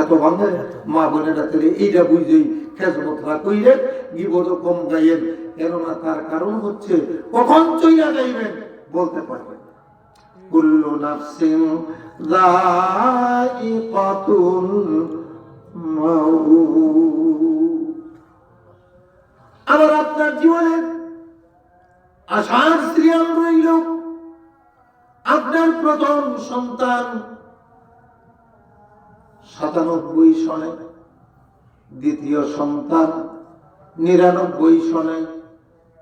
এত ভাঙে মা বোনেরা তাহলে এইটা বুঝেই খেজমতরা কইলেন গিবত কম গাইয়েন। কেননা তার কারণ হচ্ছে কখন চইলা যাইবেন বলতে পারবেন কুল্লু নাফসিন যায়িকাতুল আবার আপনার জীবনে আশার সিরিয়াল রইল। আপনার প্রথম সন্তান সাতানব্বই সনে দ্বিতীয় সন্তান নিরানব্বই সনে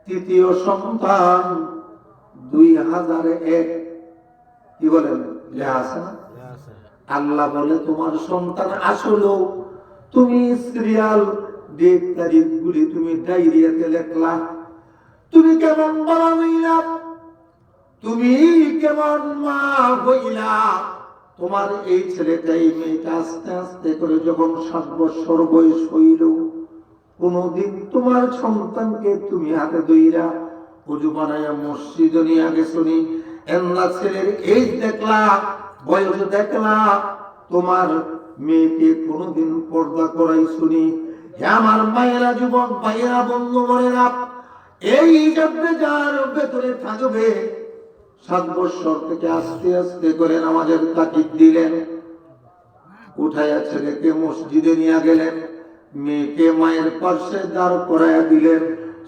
তৃতীয় সন্তান দুই হাজার এক। কি বলেন? লেখা আছে না? আল্লাহ বলে তোমার সন্তান আসলো। তুমি সিরিয়াল ডেট তারিখ গুলি তুমি ডায়রিয়াতে লেখলা। তুমি কেমন বলা হইলা? তুমি কেমন মা হইলা? তোমার এই ছেলেটা এই মেয়েটা আস্তে আস্তে করে যখন সাত বছর বয়স হইল কোনদিন তোমার সন্তানকে তুমি হাতে দইরা উজু বানাইয়া মসজিদ নিয়ে এন্না ছেলের এই দেখলা, বয়স দেখলা, তোমার মেয়েকে কোনদিন পর্দা করাই শুনি। আমার মায়েরা যুবক, ভাইয়েরা বন্ধু মনেরা এই জন্মে যার ভেতরে থাকবে সাত বছর থেকে আস্তে আস্তে করে নামাজের তাকিদ দিলেন। উঠাইয়া ছেলেকে মসজিদে নিয়ে গেলেন। মেয়েকে মায়ের পাশে দাঁড় করাইয়া দিলেন।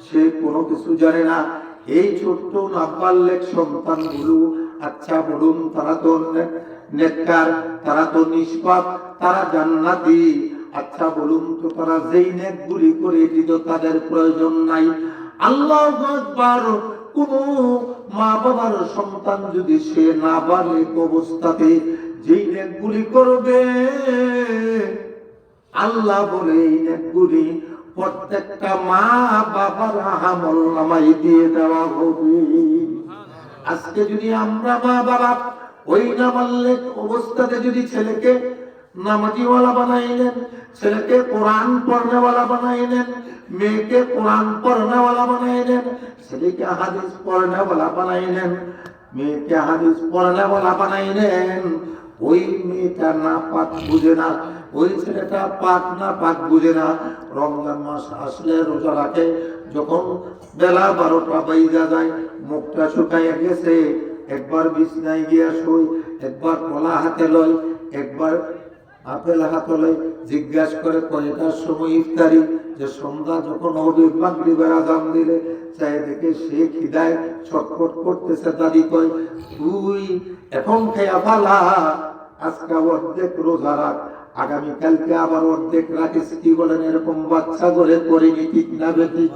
সে কোনো কিছু জানে না। এই ছোট্ট নাবাল্যেক সন্তানগুলো আচ্ছা বলুন, তারা তো নেককার, তারা তো নিষ্পাপ, তারা জান্নাতি। আচ্ছা বলুন তো, তারা যেই নেকগুলি করে দিত তাদের প্রয়োজন নাই। আল্লাহ কোন মা বাবার সন্তান যদি সে না বালিক অবস্থাতে যেই নেকগুলি করবে, আল্লাহ বলে এই নেকগুলি প্রত্যেকটা মা বাবার আমল নামাই দিয়ে দেওয়া হবে। আজকে যদি আমরা মা বাবা ওই না নামাল্লেক অবস্থাতে যদি ছেলেকে নামাজিওয়ালা বানাইলেন, ছেলেকে কোরআন পড়নেওয়ালা বানাইলেন, মেয়েকে কোরআন পড়নেওয়ালা বানাইলেন, ছেলেকে হাদিস পড়নেওয়ালা বানাইলেন, মেয়েকে হাদিস পড়নেওয়ালা বানাইলেন। ওই মেয়েটা না পাক বুঝে না, ওই ছেলেটা পাক না পাক বুঝে না। রমজান মাস আসলে রোজা রাখে, যখন বেলা বারোটা বাইজা যায়, মুখটা শুকাইয়া গেছে, একবার বিছনায় গিয়া শুই একবার কলা হাতে লয়, একবার আপেল হাতে লয় জিজ্ঞাসা করে কয়টার সময় ইফতারি? যে সন্ধ্যা যখন হবে বাগড়ি বেড়া দাম দিলে চাই দেখে সে খিদায় ছটফট করতেছে দাদি কয়, তুই এখন খেয়া ফালা, আজকে অর্ধেক রোজা রাখ আগামীকালকে আবার অর্ধেক রাখিস কি বলেন এরকম বাচ্চা করে করিনি ঠিক না বেটি?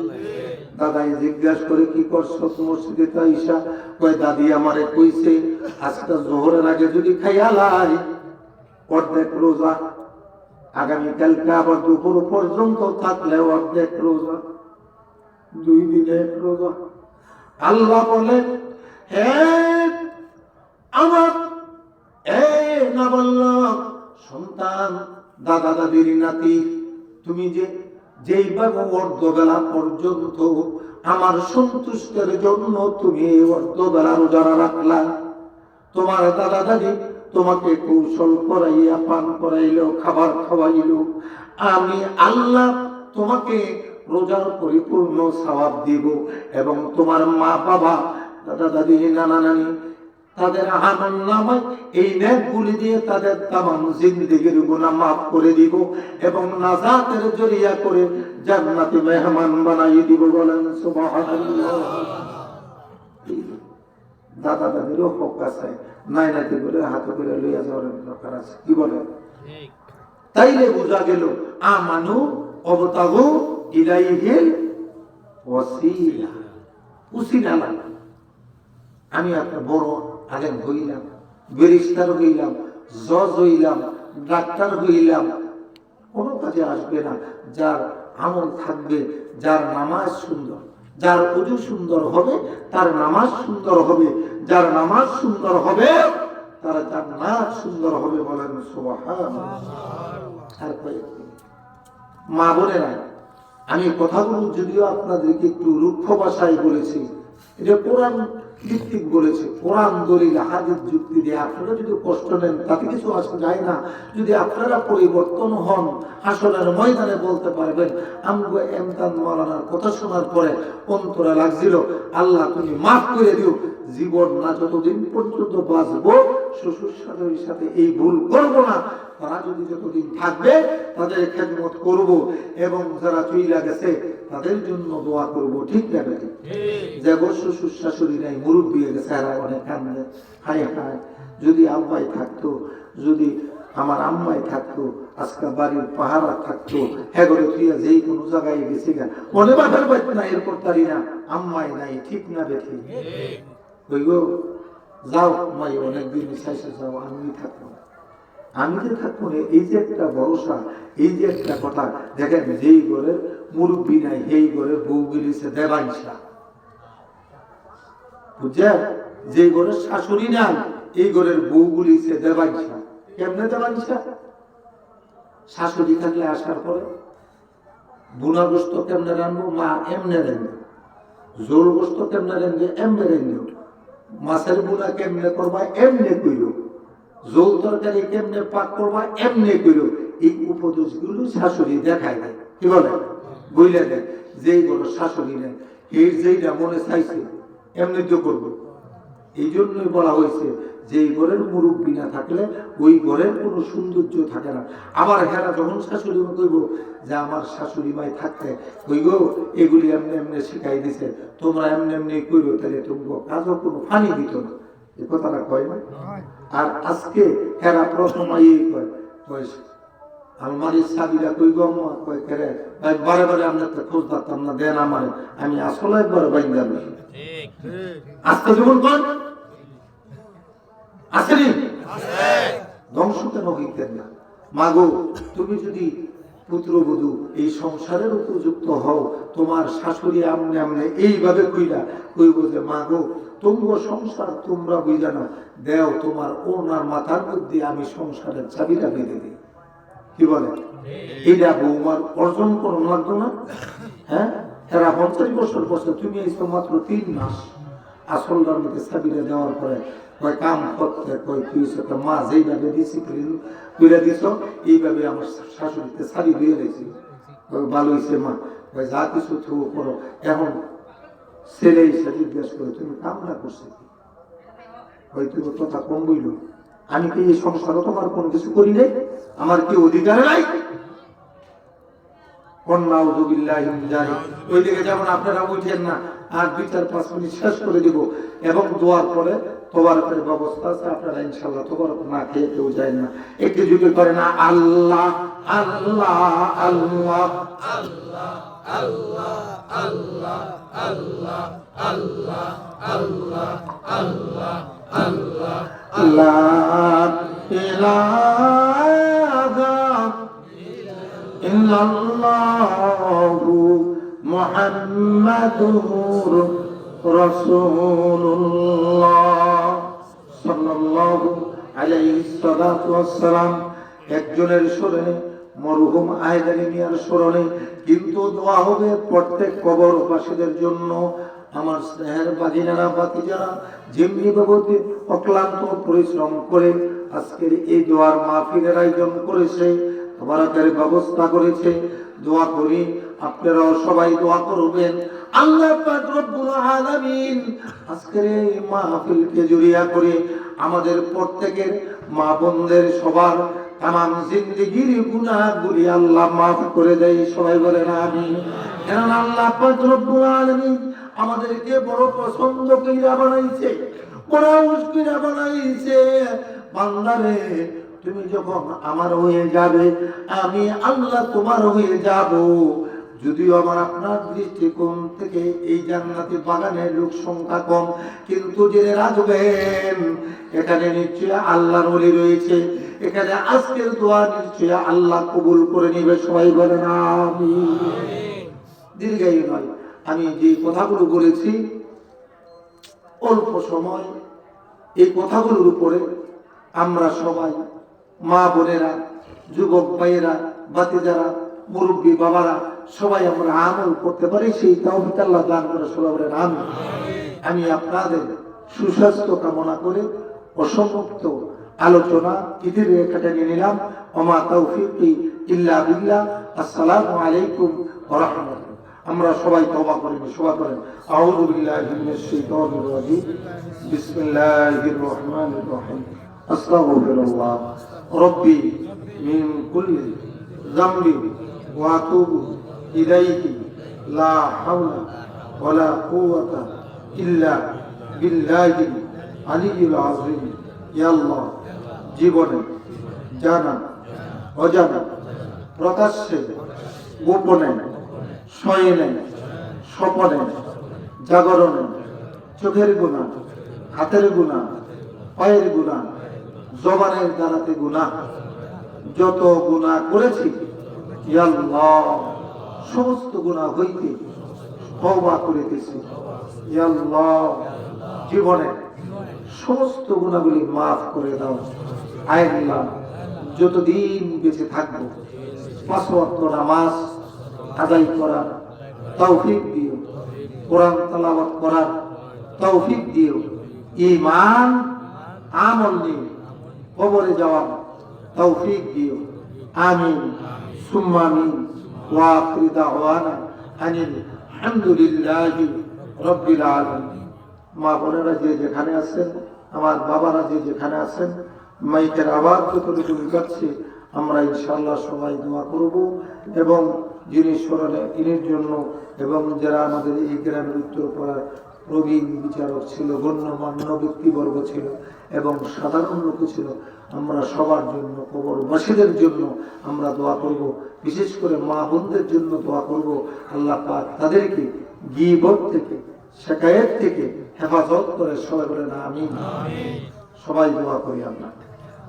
দাদাই জিজ্ঞাসা করে, কি করছ মসজিদে তো ঈশা কয়, দাদি আমারে কইছে, আজকে জোহরের আগে যদি খাইয়া লাই অর্ধেক রোজা আগামীকালকে আবার দুপুর পর্যন্ত থাকলে অর্ধেক রোজা, দুই দিনের রোজা। আল্লাহ বলেন, হে আমার এই না বলল সন্তান, দাদা দাদির নাতি, তুমি যে, যেইভাবে অর্ধবেলা পর্যন্ত আমার সন্তুষ্টের জন্য তুমি অর্ধবেলা রোজারা রাখলা, তোমার দাদা দাদি তোমাকে কৌশল করাইয়া পান করাইল খাবার খাওয়াইল আমি আল্লাহ তোমাকে রোজার পরিপূর্ণ সওয়াব দিব এবং তোমার মা বাবা দাদা দাদি নানা নানি তাদের আনন্দ নামায় এই নেকগুলি দিয়ে তাদের তামাম জিন্দিগির গুনাহ মাফ করে দিব এবং নাজাতের জরিয়া করে জান্নাতে মেহমান বানাই দিব বলেন সুবহানাল্লাহ। দাদা দাদিরও হক আছে নাই নাতি করে হাতে করে লইয়া যাওয়ার দরকার আছে। কি বলে? তাইলে বোঝা গেল আমানু অবতাগু ইলাইহিল ওয়াসিলা। উসিলা আমি একটা বড় আলেম হইলাম ব্যারিস্টার হইলাম জজ হইলাম ডাক্তার হইলাম। কোনো কাজে আসবে না যার আমল থাকবে যার নামাজ সুন্দর। যার অজু সুন্দর হবে, তার নামাজ সুন্দর হবে। যার নামাজ সুন্দর হবে, তার জান্নাত সুন্দর হবে বলেন আর মা বোনেরা, আমি কথাগুলো যদিও আপনাদেরকে একটু রুক্ষ ভাষায় বলেছি, এটা কোরআন ভিত্তিক বলেছে, কোরআন দলিল যুক্তি দিয়ে, আপনারা যদি কষ্ট নেন, তাতে কিছু আসা যায় না। যদি আপনারা পরিবর্তন হন হাসনের ময়দানে বলতে পারবেন, আমগো এমতান কথা শোনার পরে অন্তরে লাগছিল, আল্লাহ তুমি মাফ করে দিও। জীবন না যতদিন পর্যন্ত বাঁচবো, শ্বশুর শাশুড়ির সাথে এই ভুল করব না। তারা যদি যতদিন থাকবে, তাদের খেদমত করব এবং যারা চইলা গেছে, তাদের জন্য দোয়া করব। ঠিক যাবে যে গো শ্বশুর শাশুড়ি নাই, মুরব্বী হয়ে গেছে, এরা অনেক কান্দে, হায় হায়। যদি আব্বাই থাকতো, যদি আমার আম্মাই থাকতো, আজকে বাড়ির পাহারা থাকতো হ্যাঁ করে তুই যেই কোনো জায়গায় গেছি গা, মনে বাধার পাইত না, এরপর তারি না, আম্মাই নাই, ঠিক না বেঠি গো, যাও, মাই অনেকদিন শেষে যাও আমি থাকব। আমি যে থাকব এই যে একটা ভরসা, এই যে একটা কথা, দেখেন, যেই ঘরের মুরব্বী নাই, সেই ঘরের বউ গিলিছে দেবাংশা বুঝছেন যে ঘরের শাশুড়ি নাই, এই ঘরের বউ গুলিছে দেবাংশা কেমনে দেবাংশা শাশুড়ি থাকলে আসার পরে বুনা গোস্ত কেমনে রাখব মা এমনে রাখবে জোর গোস্ত কেমনে রাখবে এমনে রাখবে মাছের বুনা কেমনে করবা? এমনে কইল জোল তরকারি কেমনে পাক করবা? এমনি কইল এই উপদেশগুলো শাশুড়ি দেখায় দেয়। কি বলে? বইলে দেয়। যেই বড় শাশুড়ি নেই এই যেইটা মনে চাইছে এমনি তো করব। এই জন্যই বলা হয়েছে যে এই ঘরের মুরব্বী না থাকলে ওই ঘরের কোনো সৌন্দর্য থাকে না। আবার হেরা যখন শাশুড়ি মা কইব যে আমার শাশুড়ি মাই থাকতে ওই গো এগুলি এমনি এমনি শিখাই দিছে তোমরা এমনি এমনি কইরো তাহলে তোমরা কাজও কোনো ফানি দিত না। এ কথাটা কয় না? আর আজকে হেরা প্রথম এই কয় কয় আলমারির চাবিটা কই গো আম্মা কয় কেরে? ভাই বারে বারে আপনার তো খোঁজ ধরতাম না দেন আমার আমি আসলে একবার বাইন যাবে আজকে জীবন কন আসেনি ধ্বংস কেন হইতেন না? মাগো তুমি যদি পুত্রবধূ এই সংসারের উপযুক্ত হও তোমার শাশুড়ি আমনে আমনে এইভাবে কইলা কইব যে মাগো তোমরা সংসার তোমরা বুঝা না দেও তোমার ওনার মাথার মধ্যে আমি সংসারের চাবিটা বেঁধে দিই। কি বলে? এইটা বৌমার অর্জন করুন লাগতো না? হ্যাঁ? এরা পঞ্চাশ বছর বছর তুমি এসো মাত্র তিন মাস আসলটার মধ্যে চাবিটা দেওয়ার পরে কয়, কাম করতে কয়, তুই সেটা মা, যেইভাবে ডিসিপ্লিন করে দিছ এইভাবে আমার শাশুড়িতে শাড়ি দিয়ে দিয়েছি ভালো হয়েছে মা। যা কিছু থু করো। এখন ছেলে এসে জিজ্ঞেস করে, তুমি কামনা করছে কি? তুমি কথা কম বইল। আমি কি এই সংসারও তোমার কোনো কিছু করি নাই আমার কি অধিকার নাই কন্যা উজুবিল্লাহ জানি ওই দিকে যেমন আপনারা বুঝেন না আর দুই চার পাঁচ মিনিট শেষ করে দিব এবং দোয়ার পরে তোবারকের ব্যবস্থা আছে আপনারা ইনশাল্লাহ তোবারক না খেয়ে কেউ যায় না একটু যদি করে না আল্লাহ আল্লাহ আল্লাহ আল্লাহ একজনের স্মরণে মরহুম আয়দানি মিয়ার স্মরণে কিন্তু দোয়া হবে প্রত্যেক কবরবাসীদের জন্য আমার স্নেহের বাজিনারা বাতিজারা যেমনি বাবদে অক্লান্ত পরিশ্রম করে আজকের এই দোয়ার মাহফিলের আয়োজন করেছে তোমাদের ব্যবস্থা করেছে। দোয়া করি আপনারাও সবাই দোয়া করবেন। আল্লাহ পাক রব্বুল আলামিন আজকের এই মাহফিলকে জড়িয়া করে আমাদের প্রত্যেকের মা বোনদের সবার তামাম জিন্দগির গুনাহগুলি আল্লাহ মাফ করে দেয়। সবাই বলেন আমিন। কেন আল্লাহ পাক রব্বুল আমাদেরকে বড় পছন্দ কইরা বানাইছে বড় উস্কিরা বানাইছে। বান্দারে তুমি যখন আমার হয়ে যাবে আমি আল্লাহ তোমার হয়ে যাব। যদিও আমার আপনার দৃষ্টিকোণ থেকে এই জান্নাতি বাগানের লোক সংখ্যা কম কিন্তু জেনে রাখবেন এখানে নিশ্চয় আল্লাহর ওলি রয়েছে। এখানে আজকের দোয়া নিশ্চয় আল্লাহ কবুল করে নিবে সবাই বলেন আমি দীর্ঘায়ু নয়। আমি যে কথাগুলো বলেছি, অল্প সময় এই কথাগুলোর উপরে আমরা সবাই মা বোনেরা, যুবক ভাইয়েরা বাতিজারা মুরব্বী বাবারা, সবাই আমরা আমল করতে পারি, সেই তৌফিক আল্লাহ দান করে সবাই আমি আমি আপনাদের সুস্বাস্থ্য কামনা করে অসমাপ্ত আলোচনা ইতির রেখাটা নিয়ে নিলাম। ওমা তৌফিকি ইল্লা বিল্লাহ। আসসালামু আলাইকুম রাহমাতুল্লাহ। আমরা সবাই তওবা করি সবাই করেন। আউযু মিনাশ শাইতানির রাজিম। বিসমিল্লাহির রহমানির রহিম। আস্তাগফিরুল্লাহ। রব্বি মিন কুল্লি যামবি ওয়া আতুবু ইলাইহি। লা হাওলা ওয়ালা কুওয়াতা ইল্লা বিল্লাহিল আলিয়্যিল আযীম। ইয়া আল্লাহ, জীবনে জানা, অজানা, প্রকাশ্যে, গোপনে শয়নে স্বপনে জাগরণে চোখের গুণা, হাতের গুণা, পায়ের গুণা, জবানের দ্বারাতে গুণা। যত গুণা করেছি সমস্ত গুণা হইতে তওবা করিতেছি। জীবনে সমস্ত গুণাগুলি মাফ করে দাও। আয় যতদিন বেঁচে থাকব, পাঁচ নামাজ আদায় করার তৌফিক দিও। কোরআন তালাবাত করার তৌফিক দিও। ইমান আমল নিয়ে কবরে যাওয়ার তৌফিক দিও। আমিন। সুম্মা আমিন। ওয়া আখির দাওয়ানা আনিল হামদুলিল্লাহি রাব্বিল আলামিন। মা বোনেরা যে যেখানে আছেন, আমার বাবারা যে যেখানে আছেন, মাইকের আওয়াজ যতটুকু কাছে আমরা ইনশাল্লাহ সবাই দোয়া করব এবং যিনি স্মরণে ইনির জন্য এবং যারা আমাদের এই গ্রামের উত্তর উত্তরপাড়ার প্রবীণ বিচারক ছিল গণ্যমান্য ব্যক্তিবর্গ ছিল এবং সাধারণ লোক ছিল আমরা সবার জন্য কবরবাসীদের জন্য আমরা দোয়া করব। বিশেষ করে মা বোনদের জন্য দোয়া করব। আল্লাহ পাক তাদেরকে গিবত থেকে শেখায়েত থেকে হেফাজত করে সবাই বলে না আমি সবাই দোয়া করি আমরা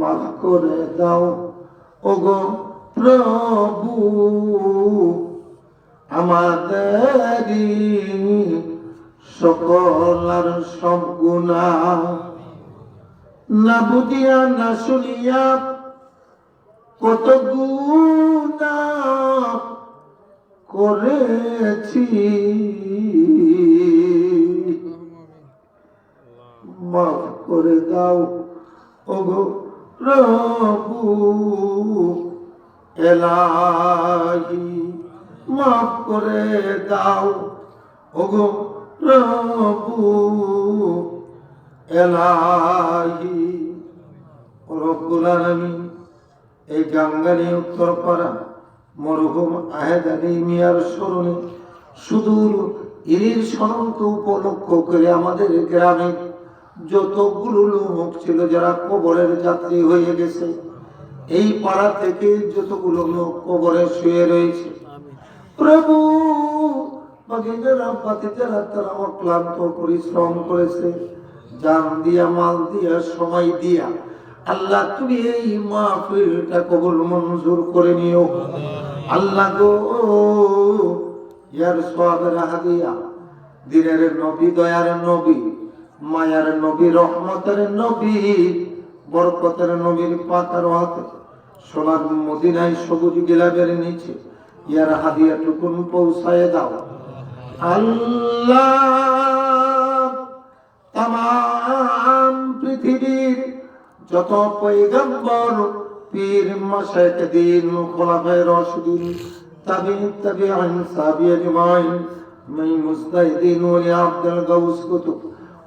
মাফ করে দাও। ওগো প্রভু, আমাদেরই সকল আর সব গুণা। না বুঝিয়া, না শুনিয়া কত গুণা করেছি। মাফ করে দাও, ওগো প্রভু, এলাহি মাফ করে দাও। ওগো প্রভু, এলাহি। রব্বুল আলামিন, এই গাঙ্গানি উত্তরপাড়া, মরহুম আহেদ আলী মিয়ার স্মরণে সুদূর ইরির স্মরণকে উপলক্ষ করে আমাদের গ্রামে যতগুলো লোক ছিল যারা কবরের যাত্রী হয়ে গেছে, এই পাড়া থেকে যতগুলো লোক কবরে শুয়ে রয়েছে। প্রভু বাকিরা বাতিজারা তারা অক্লান্ত পরিশ্রম করেছে, জান দিয়া, মাল দিয়া, সময় দিয়া, আল্লাহ তুমি এই মাহফিলটা কবুল মঞ্জুর করে নিও। আল্লাহ গো, ইয়ার সবের হাদিয়া, দিনের নবী, দয়ার নবী মায়ার নবী, রহমতের নবী, বরকতের নবীর পাতার হাতে। সোনার মদিনায় সবুজ গিলাবের নিচে ইয়ার হাদিয়া টুকুন পৌঁছায় দাও। আল্লাহ তাম পৃথিবীর যত পৈগম্বর পীর মাসায়ক দিন খোলাফায় রশিদিন তাবি তাবি আইন সাবি আজমাইন মাই মুস্তাহিদিন ওলি আব্দুল গাউস কুতুব।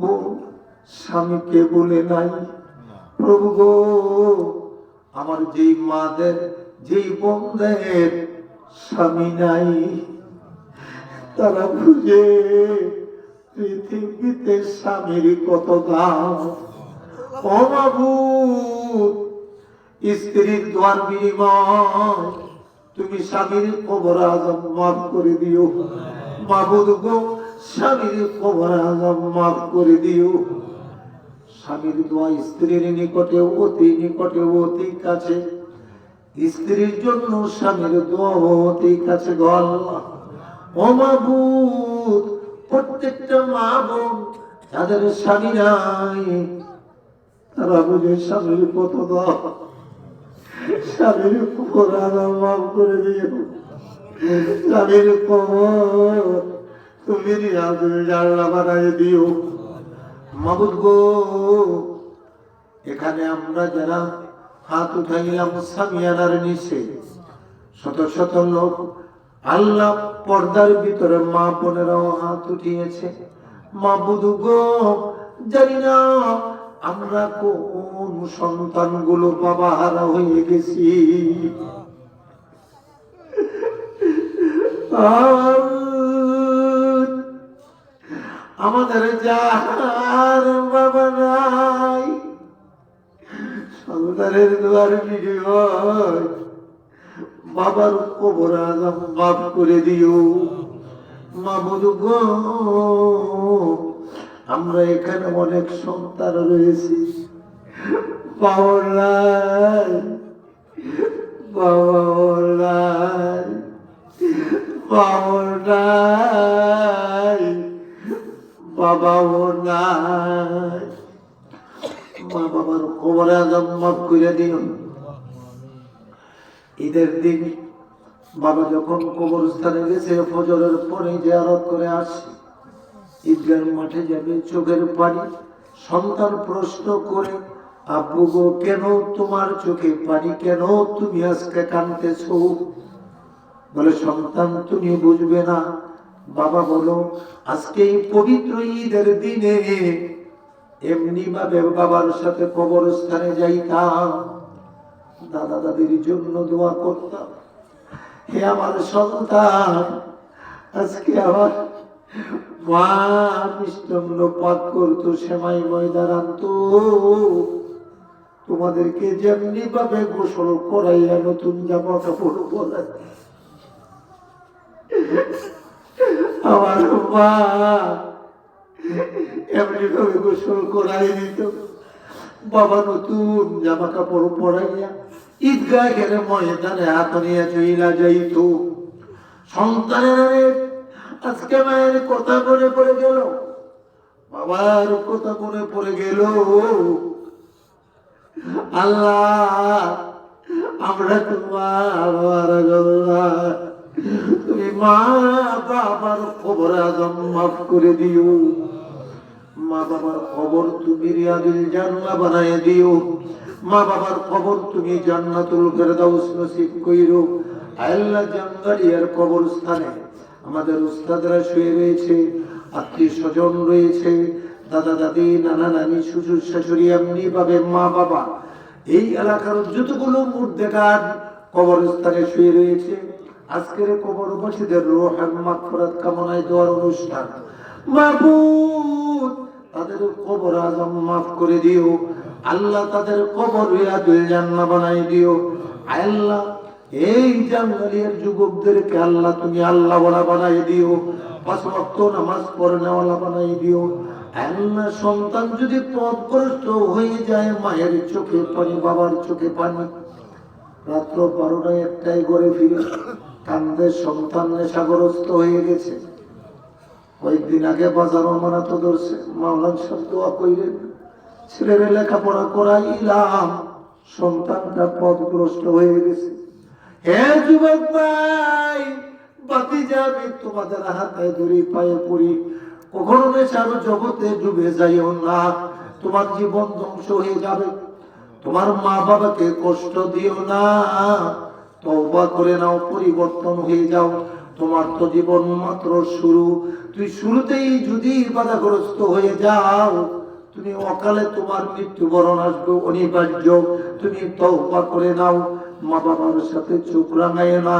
বোন স্বামীকে বলে নাই। প্রভু গো, আমার যেই মাদের, যেই বোনদের স্বামী নাই, তারা বুঝে পৃথিবীতে স্বামীর কত দাম। ও মাবুদ স্ত্রীর দোয়ার বিনিময়, তুমি স্বামীর কবর আজম মাফ করে দিও। মাবুদ গো স্বামীর কবর আজম মাফ করে দিও। স্বামীর দোয়া স্ত্রীর নিকটে, অতি নিকটে, অতি কাছে। স্ত্রীর জন্য স্বামীর দোয়া অতি কাছে গো আল্লাহ। ও মাবুদ, প্রত্যেকটা মা বোন, যাদের স্বামী নাই, তারা বুঝে স্বামীর কত দাম স্বামীর কবর আজম মাফ করে দিও। স্বামীর কবর তুমি রিয়াজুল দিও। মাবুদ গো, এখানে আমরা যারা হাত উঠাইলাম সামিয়ানার নিচে, শত শত লোক আল্লাহ পর্দার ভিতরে মা বোনেরাও হাত উঠিয়েছে। মাবুদ গো, জানি না আমরা কোন সন্তানগুলো বাবা হারা হয়ে গেছি। আল্লাহ আমাদের যার বাবা নাই সন্তানের দুয়ার বিনিময় বাবার কবর আজম মাফ করে দিও। মাবুদ গো, আমরা এখানে অনেক সন্তান রয়েছি। নাই, বাবা নাই। বাবার কবর আজম মাফ করে দিও। ঈদের দিন বাবা যখন কবরস্থানে গেছে, ফজরের পরে জিয়ারত করে আসে। ঈদগার মাঠে যাবে, চোখের পানি, সন্তান প্রশ্ন করে, আব্বু গো, কেন তোমার চোখে পানি? কেন তুমি আজকে কানতেছো? বলে, সন্তান তুমি বুঝবে না। বাবা বলো আজকে এই পবিত্র ঈদের দিনে এমনি ভাবে বাবার সাথে কবরস্থানে যাইতাম। দাদা দাদির জন্য দোয়া করতাম। হে আমার সন্তান, আজকে আমার মা মিষ্টান্ন পাক করতো, সেমাই ময়দান আনতো। তোমাদেরকে যেমনি ভাবে গোসল করাইয়া নতুন জামা কাপড় পরাই আমার মা। এমনি ভাবে গোসল করাই দিত। বাবা নতুন জামা কাপড় পরাইয়া ঈদগাহ গেলে ময়দানে হাত নিয়ে চইলা যাইত। সন্তানের আজকে মায়ের কথা মনে পড়ে গেল। বাবার কথা মনে পড়ে গেল। আল্লাহ, আমরা তোমার আল্লাহ তুমি মা করে দিও। মা বাবার খবর তুমি বানায় দিও। মা বাবার খবর তুমি কইরো। আল্লাহ কবরস্থানে আমাদের উস্তাদরা শুয়ে রয়েছে আত্মীয় স্বজন রয়েছে, দাদা, দাদি, নানা, নানি, শ্বশুর, শাশুড়ি, এমনি ভাবে মা, বাবা। এই এলাকার যতগুলো মুর্দেগার কবরস্থানে শুয়ে রয়েছে আজকের কবর কবরবাসীদের রোহান মাগফিরাত কামনায় দেওয়ার অনুষ্ঠান। মাহবুব, তাদের কবর আজম মাফ করে দিও। আল্লাহ তাদের কবর রিয়াদুল জান্নাহ বানাই দিও। আল্লাহ, এই জাঙ্গালিয়ার যুবকদেরকে আল্লাহ তুমি আল্লাহ বলা বানাই দিও। পাঁচ ওয়াক্ত নামাজ পড়ে নেওয়ালা বানাই দিও। আল্লাহ, সন্তান যদি পথগ্রস্ত হয়ে যায়, মায়ের চোখে পানি, বাবার চোখে পানি। রাত্র বারোটায় একটাই করে ফিরে। কান্দের সন্তান নেশাগ্রস্ত হয়ে গেছে। কয়েকদিন আগে বাজার অমানাত ধরছে মাওলান সব দোয়া কইলেন, ছেলের লেখাপড়া করাইলাম সন্তানটা পথগ্রস্ত হয়ে গেছে। হে যুবক ভাই, বাতি যাবে তোমাদের হাতে ধরে, পায়ে পড়ি। কখনো নেশার জগতে ডুবে যাইও না, তোমার জীবন ধ্বংস হয়ে যাবে। তোমার মা বাবাকে কষ্ট দিও না। তওবা করে নাও, পরিবর্তন হয়ে যাও। তোমার তো জীবন মাত্র শুরু। তুই শুরুতেই যদি বাধাগ্রস্ত হয়ে যাও, তুমি অকালে তোমার মৃত্যুবরণ আসবে অনিবার্য। তুমি তওবা করে নাও। মা বাবার সাথে চোখ রাঙায় না,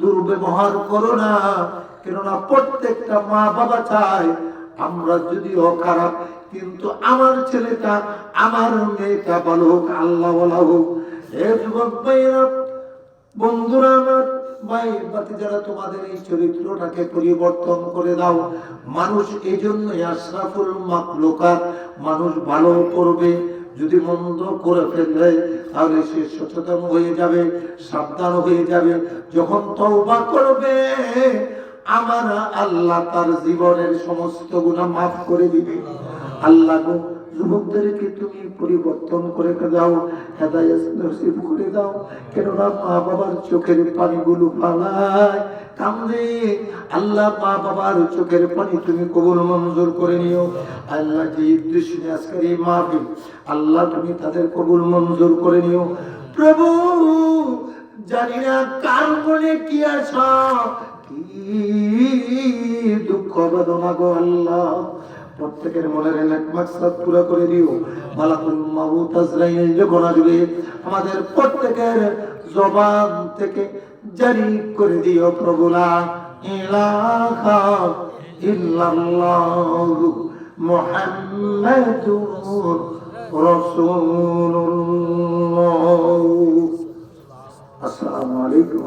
দুর্ব্যবহার করো না। কেননা প্রত্যেকটা মা বাবা চায়, আমরা যদিও খারাপ কিন্তু আমার ছেলেটা, আমার মেয়েটা ভালো হোক আল্লাহ হোক। হে যুবক ভাইয়েরা বন্ধুরা আমার, ভাই বাতি যারা তোমাদের এই চরিত্রটাকে পরিবর্তন করে দাও, মানুষ এই জন্যই আশরাফুল মাকলুকাত, মানুষ ভালো করবে, যদি মন্দ করে ফেলবে তাহলে সে সচেতন হয়ে যাবে, সাবধান হয়ে যাবে। যখন তওবা করবে, আমার আল্লাহ তার জীবনের সমস্ত গুণা মাফ করে দিবে। আল্লাহ যুবকদেরকে তুমি পরিবর্তন করে দাও হেদায়াত নসিব করে দাও। কেননা মা বাবার চোখের পানিগুলো পালায় কামড়ে আল্লাহ মা বাবার চোখের পানি তুমি কবুল মঞ্জুর করে নিও। আল্লাহ যে দৃশ্য আজকের এই আল্লাহ তুমি তাদের কবুল মঞ্জুর করে নিও। প্রভু, জানি না কার মনে কি আশা, কি দুঃখ বেদনা গো আল্লাহ। প্রত্যেকের মনের এক মাকসাদ পুরো করে দিও। মালাকুল মাউত আজরাইল যখন আসবে আমাদের প্রত্যেকের জবান থেকে জারি করে দিও প্রভু লা ইলাহা ইল্লাল্লাহ মুহাম্মাদুর রাসূলুল্লাহ। আসসালামু আলাইকুম।